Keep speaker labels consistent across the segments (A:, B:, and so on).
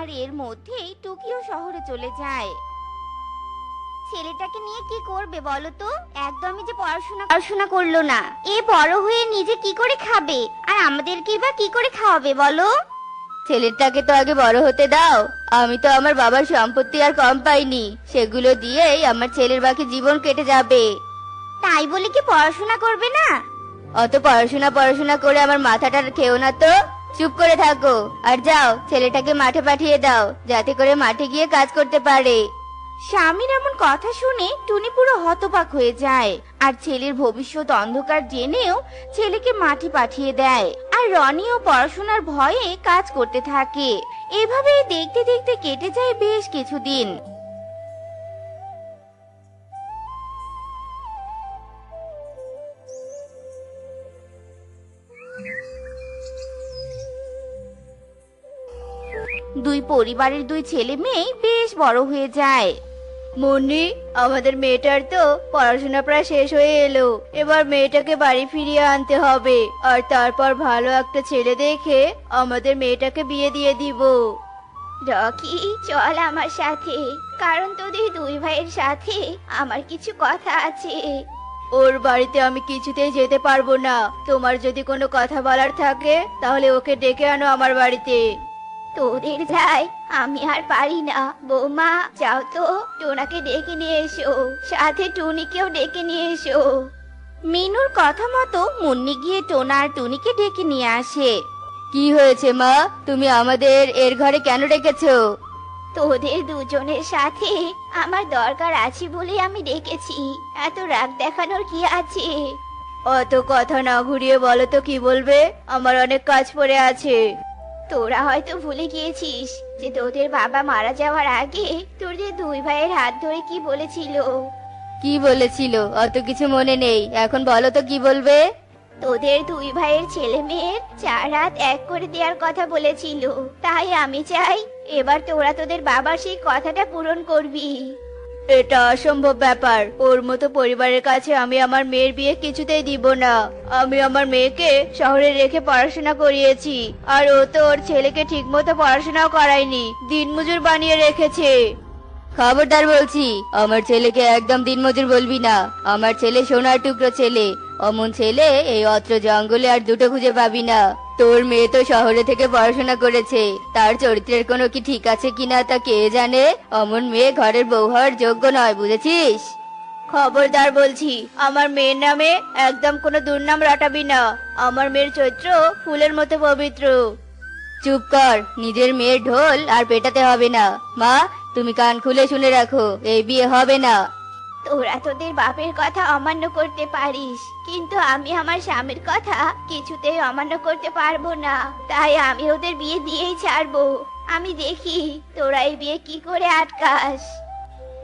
A: আর এর মধ্যেই টুকিও শহরে চলে যায়। ছেলেটাকে নিয়ে কি করবে বলো তো? একদমই যে পড়াশোনা পড়াশোনা করল না। এ বড় হয়ে নিজে কি করে খাবে? আর আমাদেরকে বা কি করে খাওয়াবে বলো?
B: ছেলেটাকে তো আগে বড় হতে দাও। আমি তো আমার বাবার সম্পত্তি আর কম পাইনি। সেগুলো দিয়েই আমার ছেলের বাকি জীবন কেটে যাবে।
A: তাই বলে কি পড়াশোনা করবে না?
B: অত পড়াশোনা পড়াশোনা করে আমার মাথাটা খেও না তো। চুপ করে থাকো। আর যাও, ছেলেটাকে মাঠে পাঠিয়ে দাও, যাতে করে মাঠে গিয়ে কাজ করতে পারে।
A: স্বামীর এমন কথা শুনে টুনি পুরো হতবাক হয়ে যায়। আর ছেলের ভবিষ্যৎ অন্ধকার জেনেও ছেলেকে মাঠে পাঠিয়ে দেয়। আর রনিও পড়াশোনার ভয়ে কাজ করতে থাকে। এভাবেই দেখতে দেখতে কেটে যায় বেশ কিছুদিন। দুই পরিবারের দুই ছেলে মেয়ে বেশ বড় হয়ে যায়।
B: মুন্নি আমাদের মেয়েটার তো পড়াশোনা প্রায় শেষ হয়ে এলো। এবার মেয়েটাকে বাড়ি ফিরিয়ে আনতে হবে। আর তারপর ভালো একটা ছেলে দেখে আমাদের মেয়েটাকে বিয়ে দিয়ে দিব।
A: রকি চল আমার সাথে। কারণ তোদের দুই ভাইয়ের সাথে আমার কিছু কথা আছে।
B: ওর বাড়িতে আমি কিছুতেই যেতে পারব না। তোমার যদি কোনো কথা বলার থাকে তাহলে ওকে ডেকে আনো আমার বাড়িতে।
A: তোদের যাই আমি আর পারি না। বৌমা যাও তো টোনাকে ডেকে নিয়ে এসো। সাথে টুনিকেও ডেকে নিয়ে এসো। মিনুর কথা মতো মুন্নি গিয়ে টোনা আর টুনিকে ডেকে নিয়ে আসে।
B: কি হয়েছে মা? তুমি আমাদের এর ঘরে কেন ডেকেছো?
A: তোদের দুজনের সাথে আমার দরকার আছে বলে আমি ডেকেছি। এত রাগ দেখানোর কি আছে?
B: অত কথা না ঘুরিয়ে বলো তো কি বলবে? আমার অনেক কাজ পড়ে আছে।
A: তোরা হয়তো ভুলে গিয়েছিস যে তোদের বাবা মারা যাওয়ার আগে তোদের দুই ভাইয়ের হাত ধরে কি বলেছিল?
B: কি বলেছিল? অত কিছু মনে নেই। এখন বলো তো কি বলবে?
A: তোদের দুই ভাইয়ের ছেলে মেয়ের চার হাত এক করে দেওয়ার কথা বলেছিল। তাই আমি চাই এবার তোরা তোদের বাবার সেই কথাটা পূরণ করবি।
B: এটা অসম্ভব ব্যাপার। ওর মতো পরিবারের কাছে আমি আমার মেয়ের বিয়ে কিছুতেই দিব না। আমি আমার মেয়েকে শহরে রেখে পড়াশোনা করিয়েছি, আর ও তো ওর ছেলেকে ঠিকমতো পড়াশোনাও করায়নি, দিনমজুর বানিয়ে রেখেছে। খবরদার বলছি, আমার ছেলেকে একদম দিনমজুর বলবি না। আমার ছেলে সোনার টুকরো ছেলে, অমন ছেলে এই অত্র জঙ্গলে আর দুটো খুঁজে পাবি না। তোর মেয়ে তো শহরে থেকে পড়াশোনা করেছে। তার চরিত্রের কোনো কি ঠিক আছে কিনা তা কে জানে? অমন মেয়ে ঘরের বউ হওয়ার যোগ্য নয়, বুঝেছিস? খবরদার বলছি, আমার মেয়ের নামে একদম কোনো দুর্নাম রাটাবি না। আমার মেয়ের চরিত্র ফুলের মতো পবিত্র। চুপ কর, নিজের মেয়ের ঢোল আর পেটাতে হবে না। মা, তুমি কান খুলে শুনে রাখো, এই বিয়ে হবে না।
A: তোরা তোদের বাপের কথা অমান্য করতে পারিস কিন্তু আমি আমার স্বামীর কথা কিছুতেই অমান্য করতে পারব না। তাই আমি ওদের বিয়ে দিয়েই ছাড়বো। আমি দেখি তোরা এই বিয়ে কি করে আটকাস।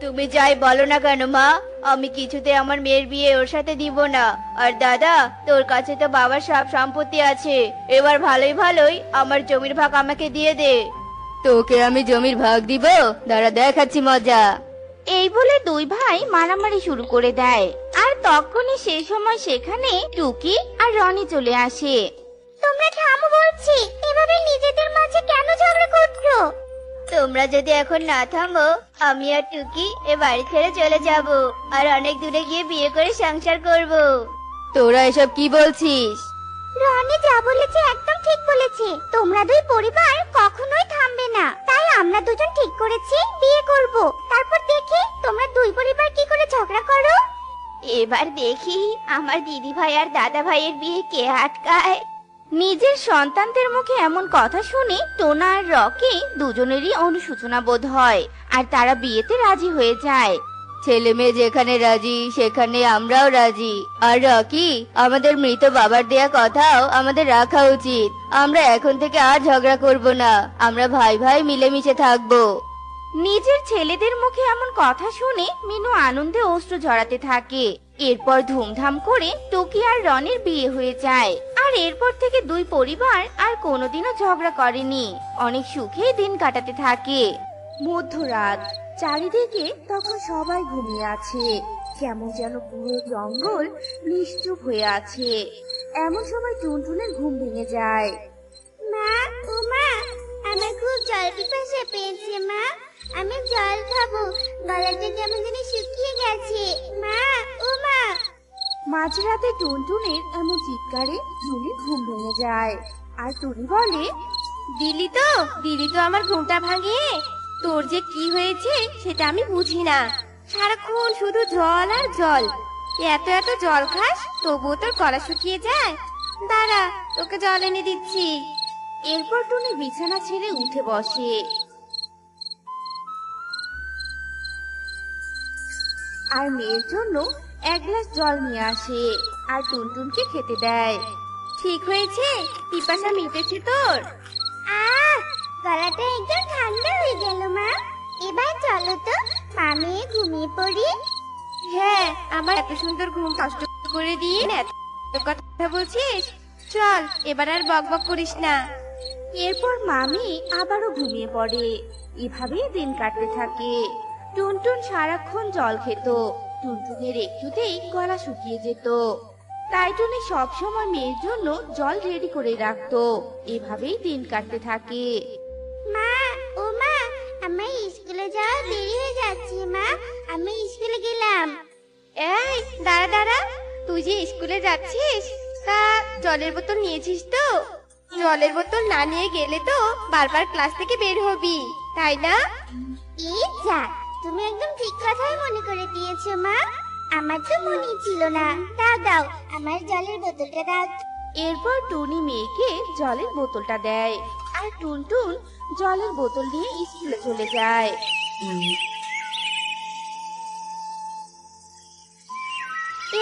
B: তুমি যাই বলো না কেন মা? আমি কিছুতে আমার মেয়ের বিয়ে ওর সাথে দিব না। আর দাদা তোর কাছে তো বাবার সব সম্পত্তি আছে। এবার ভালোই ভালোই আমার জমির ভাগ আমাকে দিয়ে দে। তোকে আমি জমির ভাগ দিব? দাঁড়া দেখাচ্ছি মজা।
A: এই বলে দুই ভাই মারামারি শুরু করে দেয়। আর তখনই সেই সময় সেখানে টুকি আর রনি চলে আসে। তোমরা থামো বলছি এভাবে নিজেদের মাঝে কেন ঝগড়া করছ?
B: তোমরা যদি এখন না থামো আমি আর টুকি এ বাড়ি ছেড়ে চলে যাব। আর অনেক দূরে গিয়ে বিয়ে করে সংসার করব। তোরা এসব কি বলছিস?
A: রনি যা বলেছে একদম ঠিক বলেছে। তোমরা দুই পরিবার কখনোই থামবে না। তাই আমরা দুজন ঠিক করেছি বিয়ে করব। তারপর দেখি তোমরা দুই পরিবার কি করে ঝগড়া করো। এবার দেখি আমার দিদি ভাই আর দাদা ভাইয়ের বিয়ে কে আটকায়। নিজের সন্তানদের মুখে এমন কথা শুনে টোনা আর রকি দুজনেরই অনুশোচনা বোধ হয় আর তারা বিয়েতে রাজি হয়ে যায়।
B: ছেলে মেয়ে যেখানে রাজি সেখানে আমরাও রাজি। আর রকি আমাদের মৃত বাবার দেয়া কথাও আমাদের রাখা উচিত। আমরা এখন থেকে আর ঝগড়া করব না। আমরা ভাই ভাই মিলেমিশে থাকব।
A: নিজের ছেলেদের মুখে এমন কথা শুনে মিনু আনন্দে অশ্রু ঝরাতে থাকে। এরপর ধুমধাম করে টুকি আর রনির বিয়ে হয়ে যায়। আর এরপর থেকে দুই পরিবার আর কোনোদিনও ঝগড়া করেনি। অনেক সুখে দিন কাটাতে থাকে।
C: মধ্যরাত চারিদিকে তখন সবাই ঘুমিয়ে আছে। কেমন যেন পুরো জঙ্গল নিশ্চুপ হয়ে আছে। এমন সময় টুনটুনের ঘুম ভেঙে যায়।
A: মা ও মা আমার খুব জল পিপাসা পেয়েছে মা। আমি জল খাব। গলাটা কেমন জানি শুকিয়ে গেছে। মা ও মা।
C: মাঝরাতে টুনটুনের এমন চিৎকারে টুনির ঘুম ভেঙে যায়। আর টুনি বলে
D: দিলি তো দিলি তো আমার ঘুমটা ভাঙিয়ে। তোর যে কি হয়েছে, সেটা আমি বুঝি না। সারাক্ষণ শুধু জল আর জল। এত এত জল খাস, তবুও তোর গলা শুকিয়ে যায়। দাঁড়া, তোকে জল এনে দিচ্ছি।
C: এরপর টুনি বিছানা ছেড়ে উঠে বসে। আর মেয়ের জন্য এক গ্লাস জল নিয়ে আসে, আর টুনটুনকে খেতে দেয়।
D: ঠিক হয়েছে, পিপাসা মিটেছে তোর।
A: আহ গলাটা একদম ঠান্ডা হয়ে গেল মা। এবার চলো তো মামি ঘুমিয়ে পড়ি।
D: হ্যাঁ আমার এত সুন্দর ঘুম কষ্ট করে দিয়ে এত কথা বলছিস? চল এবার আর বক বক করিস না।
C: এরপর মামি আবারও ঘুমিয়ে পড়ে। এভাবেই দিন কাটতে থাকে। টুনটুন সারাক্ষণ জল খেত। টুনটুনের একটুতেই গলা শুকিয়ে যেত। তাই টুনি সবসময় মেয়ের জন্য জল রেডি করে রাখতো। এভাবেই দিন কাটতে থাকে।
A: মা আমি স্কুলে গেলাম।
D: এই দাঁড়া দাঁড়া তুই যে স্কুলে যাচ্ছিস তা জলের বোতল নিয়েছিস তো? জলের বোতল না নিয়ে গেলে তো বারবার ক্লাস থেকে বের হবি তাই না?
A: এই যা তুমি একদম ঠিক কথাই মনে করে দিয়েছ মা। আমার তো মনে ছিল না। দাও দাও আমার জলের বোতলটা দাও।
C: এরপর টুনি মেয়েকে জলের বোতলটা দেয় আর টুনটুন জলের বোতল নিয়ে স্কুলে চলে যায়।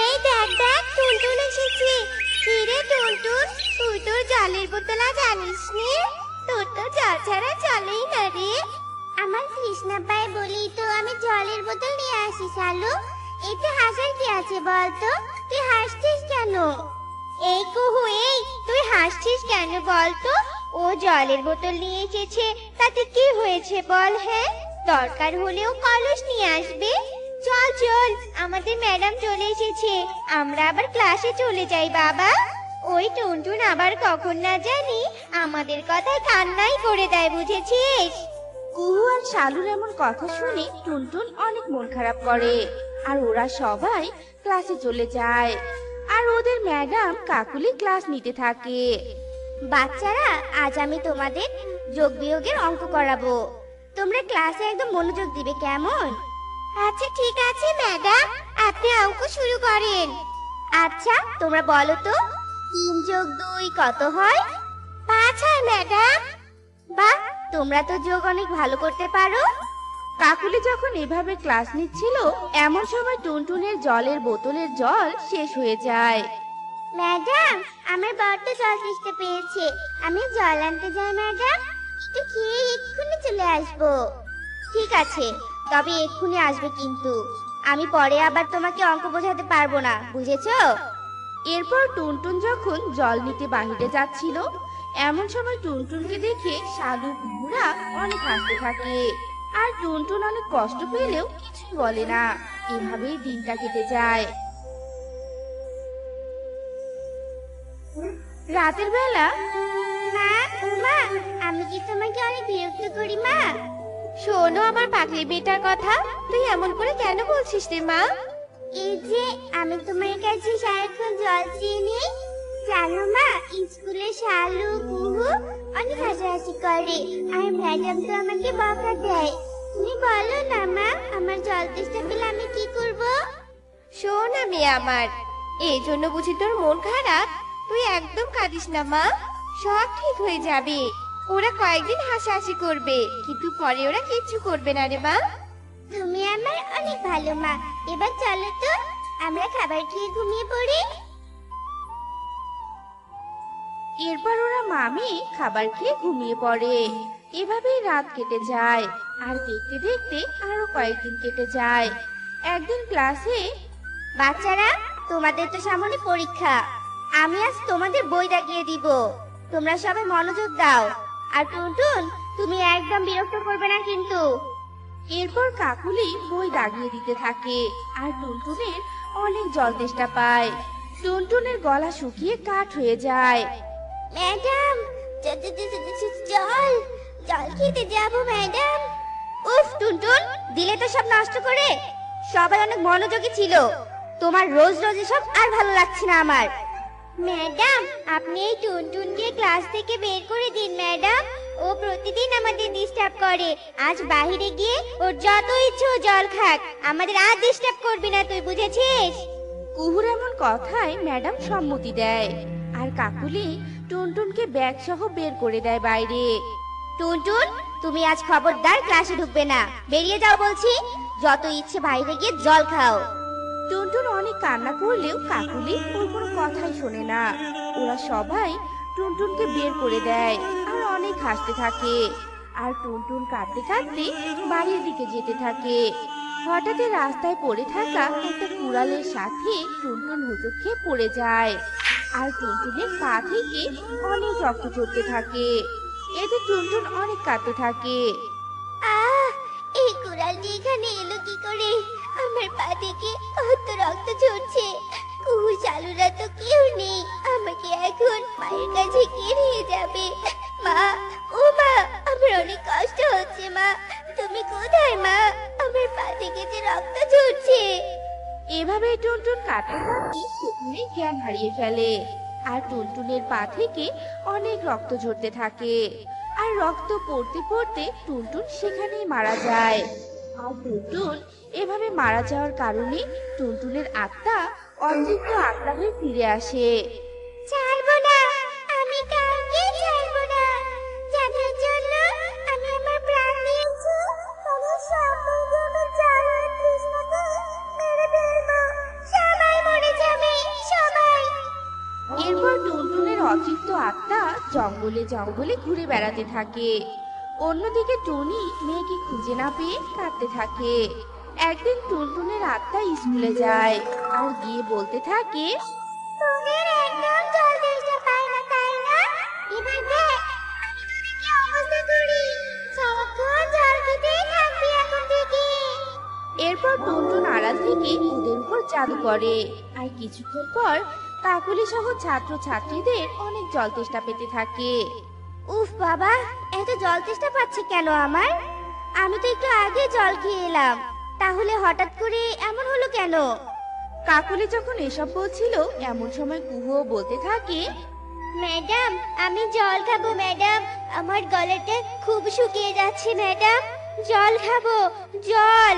A: এই দেখ দেখ, টুনটুন এসেছে। কি রে টুনটুন, তুই তোর জলের বোতল আজ আনিস নি তোর তো জল ছাড়া চলেই না রে। আমার কৃষ্ণা পায় বলি তো, আমি জলের বোতল নিয়ে আসি, শালু। এতে হাসার কি আছে বল তো তুই হাসছিস কেন? এই কুহু, এই, তুই হাসছিস কেন বল তো ও জলের বোতল নিয়ে এসেছে, তাতে কি হয়েছে বল হ্যাঁ? দরকার হলেও কলস নিয়ে আসবে। চল চল। আমাদের ম্যাডাম চলে এসেছে। আমরা আবার ক্লাসে চলে যাই বাবা। ওই টুনটুন আবার কখন না জানি আমাদের কথায় কান্নাই করে দেয় বুঝেছিস?
C: কুহু আর শালুর এমন কথা শুনে টুনটুন অনেক মন খারাপ করে। আর ওরা সবাই ক্লাসে চলে যায়। আর ওদের ম্যাডাম কাকুলি ক্লাস নিতে থাকে।
A: বাচ্চারা আজ আমি তোমাদের যোগ বিয়োগের অঙ্ক করাবো। তোমরা ক্লাসে একদম মনোযোগ দিবে কেমন? আচ্ছা ঠিক আছে ম্যাডাম। আপনি অঙ্ক শুরু করেন। আচ্ছা তোমরা বলো তো তিন যোগ দুই কত হয়? পাঁচ হয় ম্যাডাম। বাহ তোমরা তো যোগ অনেক ভালো করতে পারো।
C: কাকুলি যখন এভাবে ক্লাস নিচ্ছিল এমন সময় টুনটুনের জলের বোতলের জল শেষ হয়ে যায়।
A: ম্যাডাম আমার বড্ড জল তেষ্টা পেয়েছে। আমি জল আনতে যাই ম্যাডাম। একটু খেয়ে এক্ষুনি চলে আসব। ঠিক আছে তবে এক্ষুনি আসবে কিন্তু। আমি পরে আবার তোমাকে অঙ্ক বোঝাতে পারব না বুঝেছ?
C: এরপর টুনটুন যখন জল নিতে বাহিরে যাচ্ছিল এমন সময় টুনটুনকে দেখে শালু কুকুরা অনেক হাসতে থাকে। আর টুনটুন অনেক কষ্ট পেলেও কিছুই বলে না। এভাবেই দিনটা কেটে যায়। রাতের বেলা
A: মা উমা আমি কি তোমাকে অনেক বিরক্ত করি মা?
D: শোনো আমার পাগলি মেয়েটার কথা। তুই এমন করে কেন বলছিস রে মা?
A: এই যে আমি তোমার কাছে সারাক্ষণ জল চেয়ে নিই। জানো মা স্কুলে শালু কুহু অনেক হাসাহাসি করে। আর ম্যাডাম তো আমাকে বকা দেয়। তুমি বলো না মা আমার জল তেষ্টা পেলে আমি কি করব?
D: শোন আমি আমার। এই জন্য বুঝি তোর মন খারাপ? তুই একদম কাঁদিস না মা। সব ঠিক হয়ে যাবে। ওরা কয়েকদিন হাসাহাসি করবে কিন্তু পরে ওরা কিচ্ছু করবে না রে মা।
A: তুমি আমার অনেক ভালো মা। এবার চলো তো আমরা খাবার খেয়ে ঘুমিয়ে পড়ি।
C: এরপর ওরা মামি খাবার খেয়ে ঘুমিয়ে পড়ে। এভাবেই রাত কেটে যায় আর দেখতে দেখতে আরও কয়েকদিন কেটে যায়। একদিন ক্লাসে
A: বাচ্চারা তোমাদের তো সামনে পরীক্ষা। আমি আজ তোমাদের বই দাগিয়ে দিব। তোমরা সবাই মনোযোগ দাও। আর টুনটুন তুমি একদম বিরক্ত করবে না কিন্তু।
C: এরপর কাকুলি বই দাগিয়ে দিতে থাকে আর টুনটুনের অনেক জল তেষ্টা পায়। টুনটুনের গলা শুকিয়ে কাঠ হয়ে যায়।
A: ম্যাডাম জল জল খেতে যাব ম্যাডাম। উফ টুনটুন দিলে তো সব নষ্ট করে। সবাই অনেক মনোযোগী ছিল। তোমার রোজ রোজ এসব আর ভালো লাগছে না আমার। ম্যাডাম আপনি এই টুনটুনকে ক্লাস থেকে বের করে দিন ম্যাডাম। ও প্রতিদিন আমাদের ডিস্টার্ব করে। আজ বাইরে গিয়ে ওর যত ইচ্ছে ও জল খাক। আমাদের আর ডিস্টার্ব করবি না তুই বুঝেছিস?
C: কুহুর এমন কথায় ম্যাডাম সম্মতি দেয়। আর কাকুলি টুনটুনকে ব্যাগ সহ বের করে দেয় বাইরে।
A: টুনটুন তুমি আজ খবরদার ক্লাসে ঢুকবে না। বেরিয়ে যাও বলছি। যত ইচ্ছে বাইরে গিয়ে জল খাও।
C: টুনটুন অনেক কান্না করলেও কাকুলি ওর কোনো কথাই শোনে না। ওরা সবাই টুনটুনকে বের করে দেয় আর অনেক হাসতে থাকে। আর টুনটুন কাঁদতে কাঁদতে বাড়ির দিকে যেতে থাকে। হঠাৎই রাস্তায় পড়ে থাকা একটা কুড়ালের সাথে টুনটুন হুচুক খেয়ে পড়ে যায়। আর টুনটুনের পা থেকে অনেক রক্ত ঝরতে থাকে। এতে টুনটুন অনেক কাঁদতে থাকে।
A: আহ, এই কুড়ালটি এখানে এলো কি করে? আমার পা থেকে কত রক্ত ঝরছে। কুহু চালুরা তো কেউ নেই। আমাকে এখন মায়ের কাছে কে নিয়ে যাবে? মা, ও মা, আমার অনেক কষ্ট হচ্ছে, মা। তুমি কোথায়, মা? আমার পা থেকে যে রক্ত ঝরছে।
C: এভাবে টুনটুন কাটতে সেখানে জ্ঞান হারিয়ে ফেলে। আর টুনটুনের পা থেকে অনেক রক্ত ঝরতে থাকে। আর রক্ত পড়তে পড়তে টুনটুন সেখানেই মারা যায়। আর টুনটুন এভাবে মারা যাওয়ার কারণে টুনটুনের আত্মা অতৃপ্ত আত্মা হয়ে ফিরে আসে।
A: ছাড়বো না আমি কাউকে ছাড়বো না। যাদের জন্য আমি আমার প্রাণ দিয়েছি তাদের সবাইকে আমার জাল আর কৃষ্ণকে মেরে ফেলব সবাই মরে যাবে সবাই।
C: এরপর টুনটুনের অতৃপ্ত আত্মা জঙ্গলে জঙ্গলে ঘুরে বেড়াতে থাকে। অন্যদিকে টুনি মেয়েকে খুঁজে না পেয়ে কাঁদতে থাকে। একদিন টুনটুনের আত্মা স্কুলে যায় আর গিয়ে বলতে থাকে
A: তোদের একদম জল তেষ্টা পায় না তাই না? এবার দেখ আমি তোদের কি অবস্থা করি? সারাক্ষণ জল খেতেই থাকবি এখন থেকে।
C: এরপর টুনটুন আড়াল থেকে ওদের উপর জাদু করে আর কিছুক্ষণ পর কাকুলি সহ ছাত্র ছাত্রীদের অনেক জল তেষ্টা পেতে থাকে।
A: উফ বাবা এত জল তেষ্টা পাচ্ছে কেন আমার? আমি তো একটু আগে জল খেয়ে এলাম। তাহলে হঠাৎ করে এমন হলো কেন?
C: কাকুলি যখন এসব বলছিল এমন সময় কুহুও বলতে থাকে
A: ম্যাডাম আমি জল খাব ম্যাডাম। আমার গলাটা খুব শুকিয়ে যাচ্ছে ম্যাডাম। জল খাব জল।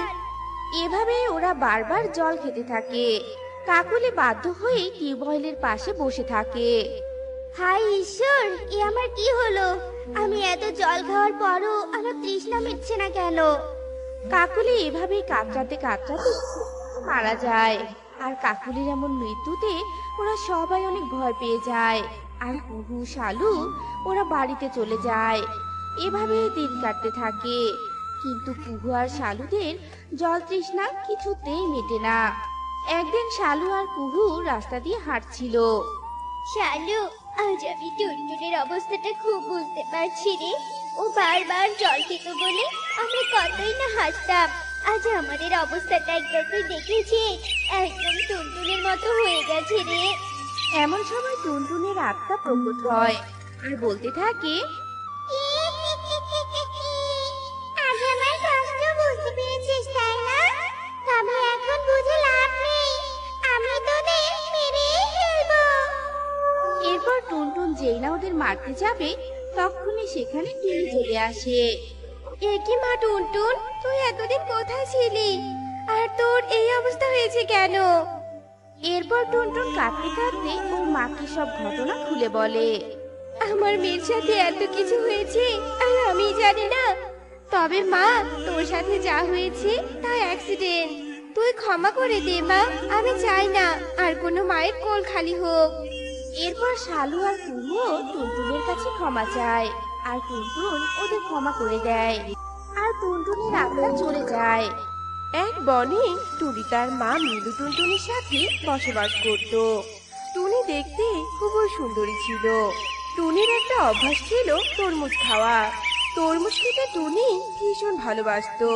C: এভাবে ওরা বারবার জল খেতে থাকে। কাকুলি বাধ্য হয়ে টিউবওয়েলের পাশে বসে থাকে।
A: হাই ঈশ্বর এ আমার কি হলো? আমি এত জল খাওয়ার পরও আমার তৃষ্ণা মিটছে না কেন?
C: কাকুলি এভাবেই কাতরাতে কাতরাতে মারা যায়। আর কাকুলির এমন মৃত্যুতে ওরা সবাই অনেক ভয় পেয়ে যায়। আর কুহু শালু ওরা বাড়িতে চলে যায়। এভাবে দিন কাটতে থাকে। কিন্তু কুহু আর শালুদের জল তৃষ্ণা কিছুতেই মেটে না। একদিন শালু আর কুহু রাস্তা দিয়ে হাঁটছিল।
A: শালু আজ আমি টুনটুনের অবস্থাটা খুব বুঝতে পারছি রে। ও বারবার জল খেত বলে আমরা কতই না হাসতাম। আজ আমাদের অবস্থাটা একবার তুই একদম টুনটুনের মতো হয়ে গেছে রে।
C: এমন সময় টুনটুনের আত্মা প্রকট হয়। আর বলতে থাকে যেই না ওদের মারতে যাবে, তখনই সেখানে টুনি চলে আসে।
D: একি মা টুনটুন, তুই এতদিন কোথায় ছিলি? আর তোর এই অবস্থা হয়েছে কেন?
C: এরপর টুনটুন কাঁদতে কাঁদতে ওর মাকে সব ঘটনা খুলে বলে,
D: আমার মেয়ের সাথে এত কিছু হয়েছে, আর আমি জানি না। তবে মা, তোর সাথে যা হয়েছে তা অ্যাক্সিডেন্ট তুই ক্ষমা করে দে মা, আমি চাই না, আর কোনো মায়ের কোল খালি হোক।
C: এরপর শালু আর কুমো টুনটুনের কাছে ক্ষমা চায়, আর টুনটুন ওদের ক্ষমা করে দেয়, আর টুনটুনের আত্মা চলে যায়।
E: এক বনে টুনি তার মা মিলু টুনটুনির সাথে বসবাস করত। টুনি দেখতে খুবই সুন্দরী ছিল। টুনির একটা অভ্যাস ছিল তরমুজ খাওয়া। তরমুজ খেতে টুনি ভীষণ ভালোবাসতো,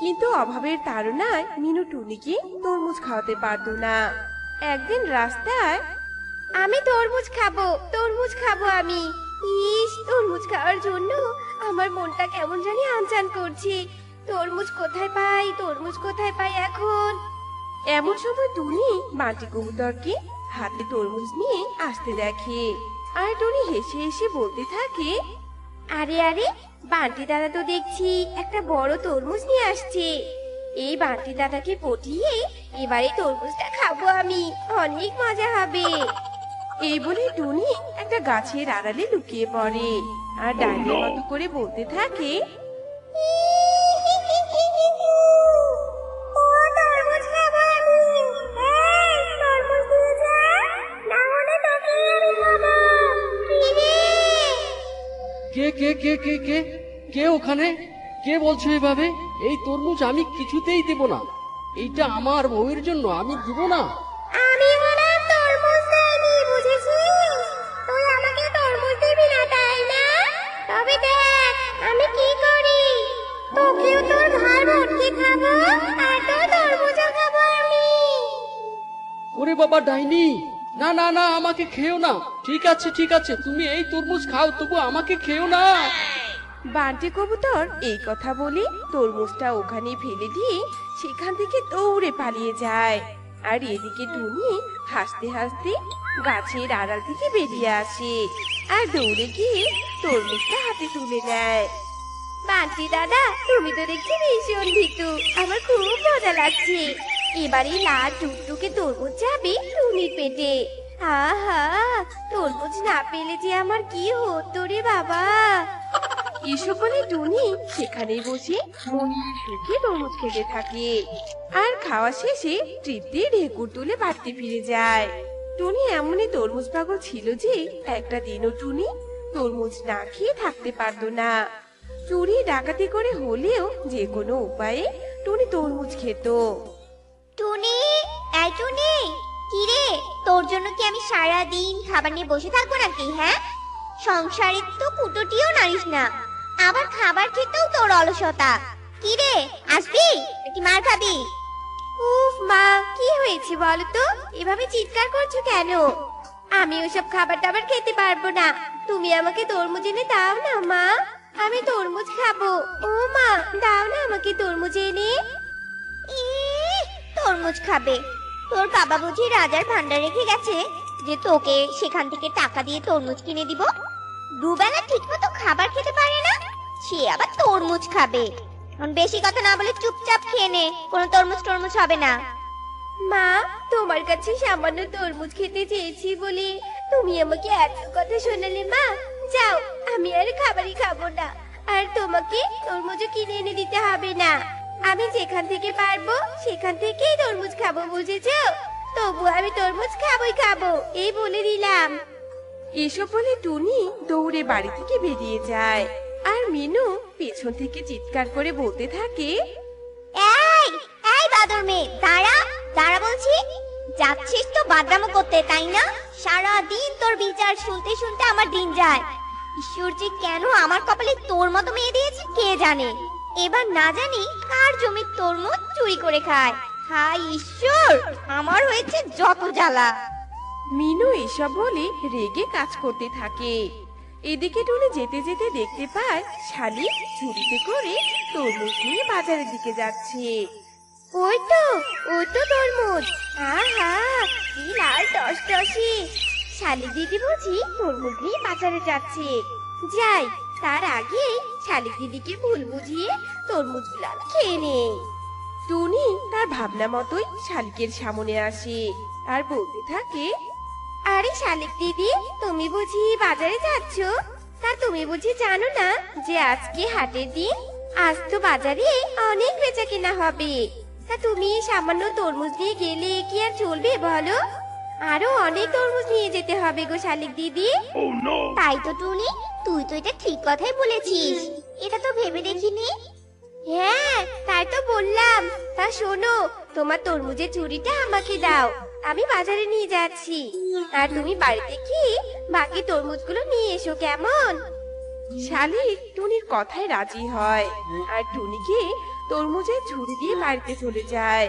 E: কিন্তু অভাবের তাড়নায় মিনু টুনিকে তরমুজ খাওয়াতে পারতো না। একদিন রাস্তায়
D: আমি তরমুজ খাব তরমুজ খাব আমি। ইস, তরমুজ খাওয়ার জন্য আমার মনটা কেমন জানি আনচান করছে। তরমুজ কোথায় পাই, তরমুজ কোথায় পাই এখন?
E: এমন সময় টুনি বাঁটি কবুতরকে হাতে তরমুজ নিয়ে আসতে দেখে। আর টুনি হেসে হেসে বলতে থাকে,
D: আরে আরে, বান্টি দাদা তো দেখছি একটা বড় তরমুজ নিয়ে আসছে। এই বান্টি দাদাকে পটিয়ে এবারে তরমুজটা খাব আমি, অনেক মজা হবে।
E: এই বলে টুনি একটা গাছের আড়ালে লুকিয়ে পড়ে। আর ডাইনের মতো করে বলতে থাকে
F: কে কে কে কে কে? কে ওখানে? কে বলছো এভাবে? এই তরমুজ আমি কিছুতেই দেব না। এইটা আমার বউয়ের জন্য আমি দিব না। ওরে বাবা ডাইনি। না না না, আমাকে খেও না। ঠিক আছে ঠিক আছে, তুমি এই তরমুজ খাও, তবু আমাকে খেও না।
E: বান্টি কবুতর, এই কথা বলে তরমুজটা ওখানে ফেলে দিয়ে সেখান থেকে দৌড়ে পালিয়ে যায়। আর এদিকে টুনি হাসতে হাসতে গাছের আড়াল থেকে বেরিয়ে আসে আর দৌড়ে গিয়ে তরমুজটা হাতে তুলে নেয়।
D: বান্টি দাদা, তুমি তো দেখছি ভীষণ ভীতু। আমার খুব মজা লাগছে। এবারে লাল টুকটুকে তরমুজ যাবে টুনির পেটে। আহা, তরমুজ না পেলে যে আমার কি হতো রে বাবা।
E: এসব বলে টুনি সেখানেই বসে মনের সুখে তরমুজ খেতে থাকে। আর খাওয়া শেষে তৃপ্তি ঢেকুর তুলে বাড়তে ফিরে যায়। টুনি এমনই তরমুজ পাগল ছিল যে একটা দিনও টুনি তরমুজ না খেয়ে থাকতে পারতো না। চুরি ডাকাতি করে হলেও যে কোনো উপায়ে টুনি তরমুজ খেত।
G: টুনি, এই টুনি কি রে তোর জন্য কি আমি সারা দিন খাবার নিয়ে বসে নাকি হ্যাঁ? সংসারে তো নারিস না। আবার খাবার খেতেও তোর অলসতা। কি রে আসবি? নাকি মার খাবি?
D: উফ, মা, কি হয়েছে বলো তো এভাবে চিৎকার করছ কেন? আমি ওসব খাবার টাবার খেতে পারব না। তুমি আমাকে তরমুজ এনে দাও না, মা। আমি তরমুজ খাব। ও মা, দাও না আমাকে তরমুজ এনে।
G: তরমুজ খাবে। তোর বাবা বুঝি রাজার ভান্ডার রেখে গেছে যে তোকে সেখান থেকে টাকা দিয়ে তরমুজ কিনে দিব? দুবেলা ঠিকমতো খাবার খেতে পারে না, সে আবার তরমুজ খাবে। বেশি কথা না বলে চুপচাপ খেয়ে নে, কোনো তরমুজ টরমুজ হবে না।
D: মা, তোমার কাছে সামান্য তরমুজ খেতে চেয়েছি বলে তুমি আমাকে এত কথা শোনালে মা। যাও, আমি আর খাবারই খাব না। আর তোমাকে তরমুজও কিনে এনে দিতে হবে না। আমি যেখান থেকে পারব সেখান থেকেই তরমুজ খাব বুঝেছ? তবু আমি তরমুজ খাবোই খাব এই বলে দিলাম।
E: এসব বলে টুনি দৌড়ে বাড়ি থেকে বেরিয়ে যায়। আর মিনু পেছন থেকে চিৎকার করে বলতে থাকে
G: এই এই বাদর মেয়ে দাঁড়া দাঁড়া বলছি। যাচ্ছিস তো বাদরামো করতে তাই না? সারা দিন তোর বিচার শুনতে শুনতে আমার দিন যায়। ঈশ্বর যে কেন আমার কপালে তোর মতো মেয়ে দিয়েছে কে জানে? এবার না জানি কার জমির তরমুজ চুরি করে খায়। হাই ঈশ্বর আমার হয়েছে যত জ্বালা।
E: মিনু এসব বলে রেগে কাজ করতে থাকে। এদিকে টুনি যেতে যেতে দেখতে পায় শালিক ঝুড়িতে করে তরমুজ নিয়ে বাজারের দিকে যাচ্ছে।
D: ওই তো ওই তো তরমুজ। আহা কি লাল টস টসি শালি দিদি বুঝি তরমুজ নিয়ে বাজারে যাচ্ছে। যাই তার আগে শালিক দিদিকে ভুল বুঝিয়ে তরমুজগুলো আমি খেয়ে নেই
E: টুনি তার ভাবনা মতোই শালিকের সামনে আসে আর বলতে থাকে,
D: আরে শালিক দিদি, তুমি বুঝি বাজারে যাচ্ছ? তা তুমি বুঝি জানো না যে আজকে হাটের দিন আজ তো বাজারে অনেক বেচা কেনা হবে। তা তুমি সামান্য তরমুজ নিয়ে গেলে কি আর চলবে বলো? আরও অনেক তরমুজ নিয়ে যেতে হবে গো শালিক দিদি।
G: তাই তো টুনি তুই তো এটা ঠিক কথাই বলেছিস। এটা তো ভেবে দেখিনি।
D: হ্যাঁ তাই তো বললাম। তা শোনো তোমার তরমুজের চুরিটা আমাকে দাও। আমি বাজারে নিয়ে যাচ্ছি। আর তুমি বাড়িতে কি বাকি তরমুজগুলো নিয়ে এসো কেমন?
E: শালিক টুনির কথায় রাজি হয়। আর টুনিকে তরমুজের ঝুড়ি দিয়ে বাড়িতে চলে যায়।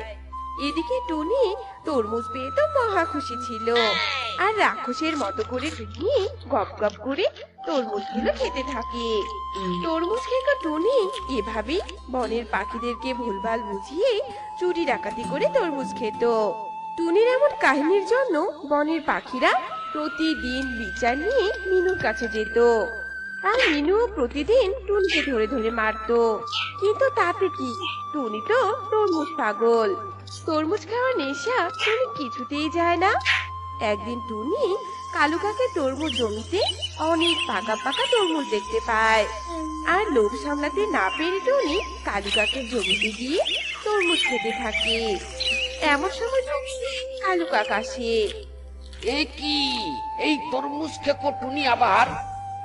E: এদিকে টুনি তরমুজ পেয়ে তো মহা খুশি ছিল। আর রাক্ষসের মতো করে টুনি গপ গপ করে তরমুজগুলো খেতে থাকে। তরমুজ খেকো টুনি এভাবেই বনের পাখিদেরকে ভুলভাল বুঝিয়ে চুরি ডাকাতি করে তরমুজ খেত। টুনির এমন কাহিনীর জন্য বনের পাখিরা প্রতিদিন বিচার নিয়ে মিনুর কাছে যেত। আর মিনু প্রতিদিন টুনিকে ধরে ধরে মারতো। কিন্তু তাতে কি? টুনি তো তরমুজ পাগল। তরমুজ খাওয়ার নেশা টুনি কিছুতেই যায় না। একদিন টুনি কালু কাকে তরমুজ জমিতে অনেক পাকা পাকা তরমুজ দেখতে পায়। আর লোভ সামলাতে না পেরে টুনি কালু কাকের জমিতে গিয়ে তরমুজ খেতে থাকে। এমন সময় কালু কাক আসে।
H: এ কি? এই তরমুজ খেকো টুনি আবার?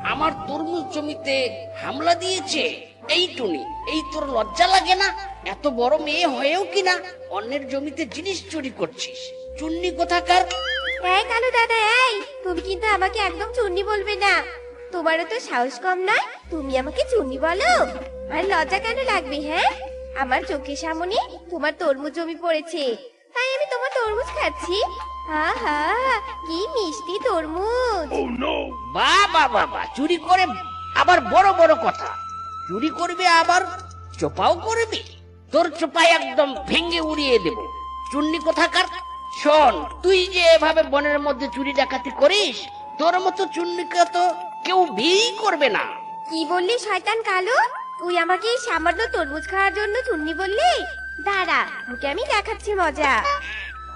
H: আমার তরমুজ জমিতে হামলা দিয়েছে। এই টুনি এই তোর লজ্জা লাগে না? এত বড় মেয়ে হয়েও কিনা অন্যের জমিতে জিনিস চুরি করছিস? চুন্নি কোথাকার?
D: এই কালু দাদা, এই, তুমি কিন্তু আমাকে একদম চুন্নি বলবে না। তোমারও তো সাহস কম নয়, তুমি আমাকে চুন্নি বলো। আর লজ্জা কেন লাগবে হ্যাঁ? আমার চোখের সামনে তোমার তরমুজ জমি পড়েছে। তাই আমি তোমার তরমুজ খাচ্ছি। আহা কি মিষ্টি তরমুজ।
H: বা বা বা বা চুরি করে আবার বড় বড় কথা। চুরি করবে আবার চোপাও করবি। তোর চোপা একদম ভেঙে উড়িয়ে দেব। চুন্নি কোথাকার? শোন তুই যে এভাবে বনের মধ্যে চুরি ডাকাতি করিস তোর মতো চুন্নিকে তো কেউ বিয়েই করবে না।
D: কি বললি শয়তান কালু? তুই আমাকে এই সামান্য তরমুজ খাওয়ার জন্য চুন্নি বললি? দাঁড়া তোকে আমি দেখাচ্ছি মজা।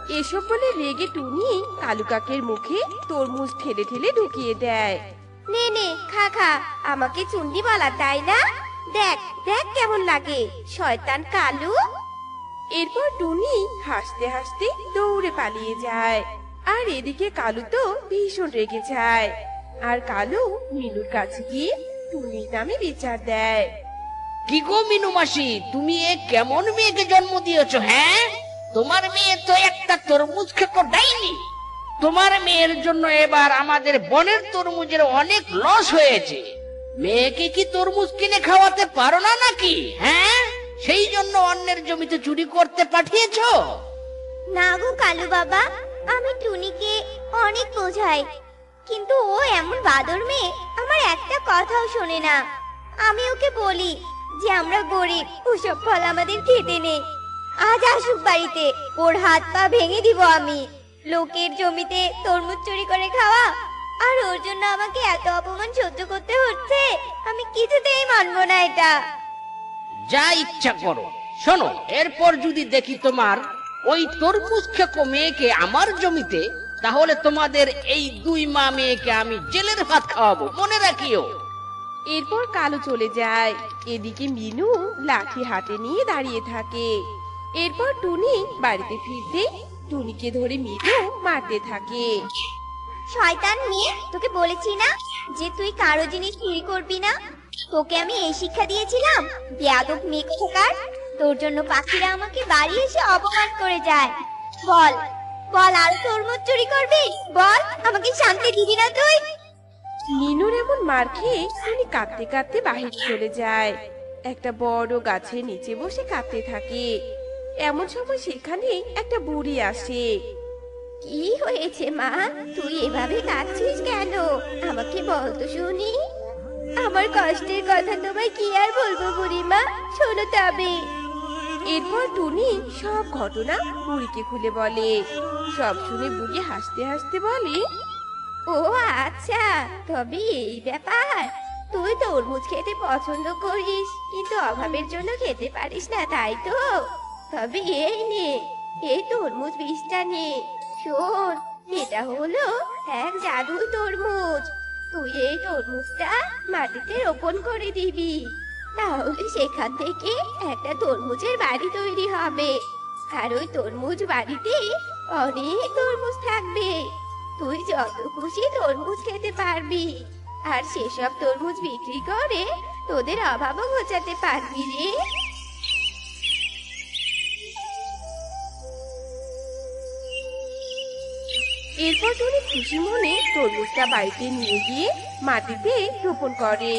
E: এসব বলে রেগে টুনি কালু কাকের মুখে তরমুজ ঠেলে ঠেলে ঢুকিয়ে দেয়।
D: নে নে, খা খা, আমাকে চুন্নি বলা, তাই না? দেখ দেখ কেমন লাগে, শয়তান কালু।
E: এরপর টুনি হাসতে হাসতে দৌড়ে পালিয়ে যায়। আর এদিকে কালু তো ভীষণ রেগে যায়। আর কালু মিনুর কাছে গিয়ে টুনির নামে বিচার দেয়।
H: কি গো মিনু মাসি তুমি এ কেমন মেয়েকে জন্ম দিয়েছ হ্যাঁ? তোমার মেয়ে তো একটা তরমুজ খেকো ডাইনি। তোমার মেয়ের জন্য এবার আমাদের বনের তরমুজের অনেক লস হয়েছে। মেয়েকে কি তরমুজ কিনে খাওয়াতে পারো না নাকি হ্যাঁ? সেই জন্য অন্যের জমিতে চুরি করতে পাঠিয়েছো?
A: না গো কালু বাবা, আমি টুনিকে অনেক বোঝাই। কিন্তু ও এমন বাদর মেয়ে, আমার একটা কথাও শোনে না। আমি ওকে বলি যে আমরা গরিব, ওসব ফল আমাদের খেতে নেই। আজ আসুক বাড়িতে, ওর হাত পা ভেঙে দিব আমি। লোকের জমিতে তরমুজ চুরি করে খাওয়া, আর ওর জন্য আমাকে এত অপমান সহ্য করতে হচ্ছে, আমি কিছুতেই মানবো না এটা।
H: যা ইচ্ছা করো। শোনো, এরপর যদি দেখি তোমার ওই তরমুজ খেকো মেয়েকে আমার জমিতে, তাহলে তোমাদের এই দুই মা মেয়েকে আমি জেলের ভাত খাওয়াবো। মনে রাখিও।
E: এরপর কালো চলে যায়। এদিকে মিনু লাঠি হাতে নিয়ে দাঁড়িয়ে থাকে। এরপর টুনি বাড়িতে ফিরতে টুনিকে ধরে মিনু মারতে থাকে।
A: শয়তান মেয়ে, তোকে বলেছি না যে তুই কারও জিনিস চুরি করবি না? তোকে আমি এই শিক্ষা দিয়েছিলাম বেয়াদব মেয়ে কোথাকার তোর জন্য পাখিরা আমাকে বাড়ি এসে অপমান করে যায়। বল বল, আর তরমুজ চুরি করবি? বল, আমাকে শান্তি দিবি না তুই?
E: মিনুর এমন মার খেয়ে টুনি কাঁদতে কাঁদতে বাহির চলে যায়। একটা বড় গাছের নিচে বসে কাঁদতে থাকে। এমন সময় সেখানে একটা বুড়ি আসে।
D: কি হয়েছে মা? তুই এভাবে কাঁদছিস কেন? আমাকে বল তো শুনি। আমার কষ্টের কথা তোমায় কি আর বলব বুড়িমা? শোনো তবে।
E: এরপর টুনি সব ঘটনা বুড়িকে খুলে বলে। সব শুনে বুড়ি হাসতে হাসতে বলে
D: ও আচ্ছা তবে এই ব্যাপার। তুই তরমুজ খেতে পছন্দ করিস, কিন্তু অভাবের জন্য খেতে পারিস না, তাই তো? তবে এই নে, এই তরমুজ বীজটা নে। শোন, এটা হলো এক জাদু তরমুজ। তুই এই তরমুজটা মাটিতে রোপণ করে দিবি। তাহলে সেখান থেকে একটা তরমুজের বাড়ি তৈরি হবে। আর ওই তরমুজ বাড়িতে অনেক তরমুজ থাকবে। তুই যত খুশি তরমুজ খেতে পারবি। আর সেসব তরমুজ বিক্রি করে তোদের অভাবও ঘোচাতে পারবি রে।
E: এরপর টুনি খুশি মনে তরমুজটা বাড়িতে নিয়ে গিয়ে মাটিতে রোপণ করে।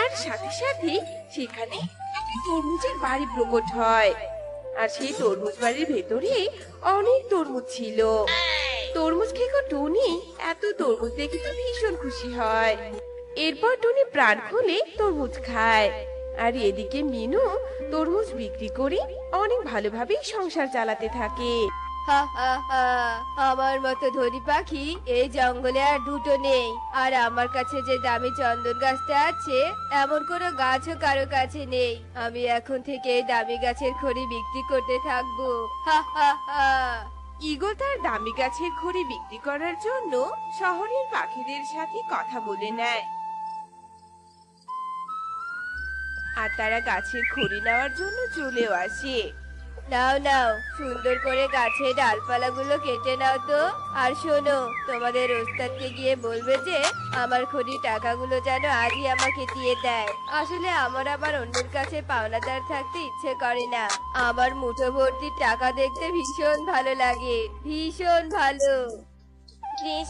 E: আর সাথে সাথে সেখানে তরমুজের বাড়ি প্রকট হয়। আর সেই তরমুজ বাড়ির ভেতরে অনেক তরমুজ ছিল। তরমুজ খেকো টুনি? এত তরমুজ দেখে তো ভীষণ খুশি হয়। এরপর টুনি প্রাণ খুলে তরমুজ খায়। আর এদিকে মিনু তরমুজ বিক্রি করে অনেক ভালোভাবেই সংসার চালাতে থাকে।
B: হা হা হা, আমার মতো ধনী পাখি এই জঙ্গলে আর দুটো নেই। আর আমার কাছে যে দামি চন্দন গাছটা আছে, এমন কোনো গাছও কারও কাছে নেই। আমি এখন থেকে এই দামি গাছের খড়ি বিক্রি করতে থাকব। হা হা হা।
E: ঈগল তার দামি গাছের ঘড়ি বিক্রি করার জন্য শহরের পাখিদের সাথে কথা বলে নেয়। আর তারা গাছের খড়ি নেওয়ার জন্য চলেও আসে।
B: নাও নাও, সুন্দর করে গাছের ডালপালাগুলো কেটে নাও তো। আর শোনো, তোমাদের ওস্তাদকে গিয়ে বলবে যে, আমার খড়ি টাকাগুলো যেন আজই আমাকে দিয়ে দেয়। আসলে আমার আবার অন্যের কাছে পাওনাদার থাকতে ইচ্ছে করে না। আমার মুঠো টাকা দেখতে ভীষণ ভালো লাগে, ভীষণ ভালো।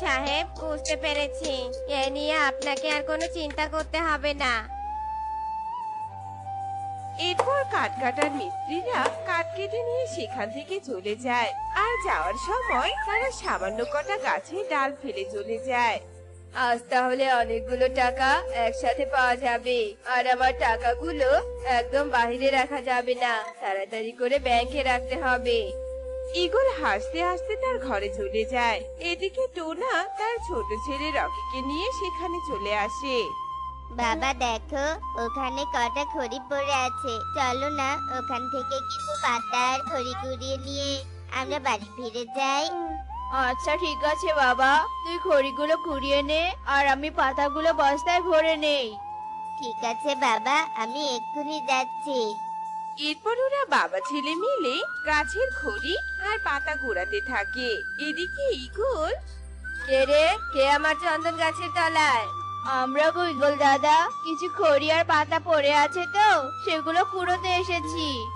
D: সাহেব, বুঝতে পেরেছি। এ নিয়ে আপনাকে আর কোনো চিন্তা করতে হবে না।
E: এরপর কাঠ কাটার মিস্ত্রিরা কাঠ কেটে নিয়ে সেখান থেকে চলে যায়। আর যাওয়ার সময় তারা সামান্য কটা গাছে ডাল ফেলে চলে যায়।
B: আজ তাহলে অনেকগুলো টাকা একসাথে পাওয়া যাবে। আর আমার টাকাগুলো একদম বাইরে রাখা যাবে না। তাড়াতাড়ি করে ব্যাংকে রাখতে হবে।
E: ঈগল হাসতে হাসতে তার ঘরে চলে যায়। এদিকে টোনা তার ছোট ছেলে রকিকে নিয়ে সেখানে চলে আসে।
A: বাবা দেখো ওখানে কটা খড়ি পড়ে আছে। চলো না ওখান থেকে কিছু পাতা আর খড়ি কুড়িয়ে নিয়ে আমরা বাড়ি ফিরে যাই।
B: আচ্ছা ঠিক আছে বাবা। তুই খড়িগুলো কুড়িয়ে নে আর আমি পাতাগুলো বস্তায় ভরে নেই।
A: ঠিক আছে বাবা আমি এক্ষুনি যাচ্ছি।
E: এরপর ওরা বাবা ছেলে মিলে গাছের খড়ি আর পাতা গোড়াতে থাকে। এদিকে ঈগল
B: কে রে? কে আমার চন্দন গাছের তলায়? আমরা গুইগল দাদা, কিছু খড়ি আর পাতা পড়ে আছে তো, সেগুলো কুড়োতে এসেছি।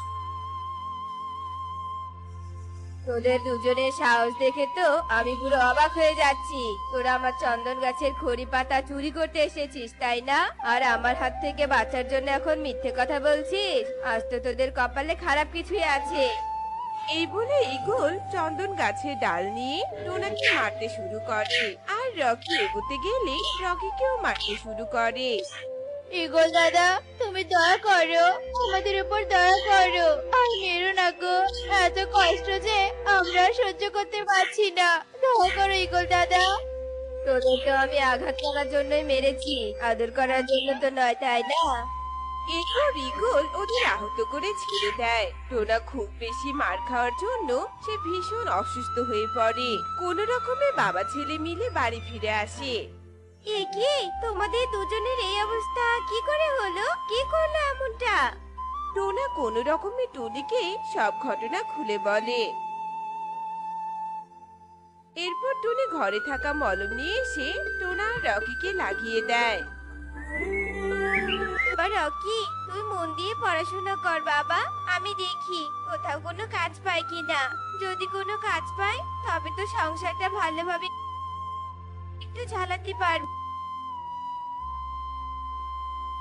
B: তোদের দুজনের সাহস দেখে তো আমি পুরো অবাক হয়ে যাচ্ছি। তোরা আমার চন্দন গাছের খড়ি পাতা চুরি করতে এসেছিস, তাই না? আর আমার হাত থেকে বাঁচার জন্য এখন মিথ্যে কথা বলছিস? আজ তো তোদের কপালে খারাপ কিছুই আছে।
E: এই বলে ঈগল চন্দন গাছের ডাল নিয়ে টোনাকে মারতে শুরু করে। আর রকি এগোতে গেলে রকিকেও মারতে শুরু করে।
B: ইগল দাদা, তুমি দয়া করো, আমাদের উপর দয়া করো। আর মেরো না গো, এত কষ্ট যে আমরা সহ্য করতে পারছি না। দয়া করো ইগল দাদা। তোদের তো আমি আঘাত করার জন্যই মেরেছি, আদর করার জন্য তো নয়, তাই না?
E: এরপর ঈগল ওদের আহত করে ছেড়ে দেয়। টোনা খুব বেশি মার খাওয়ার জন্য সে ভীষণ অসুস্থ হয়ে পড়ে। কোন রকমে বাবা ছেলে মিলে বাড়ি ফিরে আসে।
D: এ কি? তোমাদের দুজনের এই অবস্থা কি করে হলো? কি করল এমনটা?
E: টোনা কোন রকমে টুনিকে সব ঘটনা খুলে বলে। এরপর টুনি ঘরে থাকা মলম নিয়ে এসে টোনা রকিকে লাগিয়ে দেয়।
D: রকি, তুই মন দিয়ে পড়াশোনা কর বাবা। আমি দেখি কোথাও কোনো কাজ পাই কিনা। যদি কোনো কাজ পাই, তবে তো সংসারটা ভালোভাবে একটু চালাতে পারব।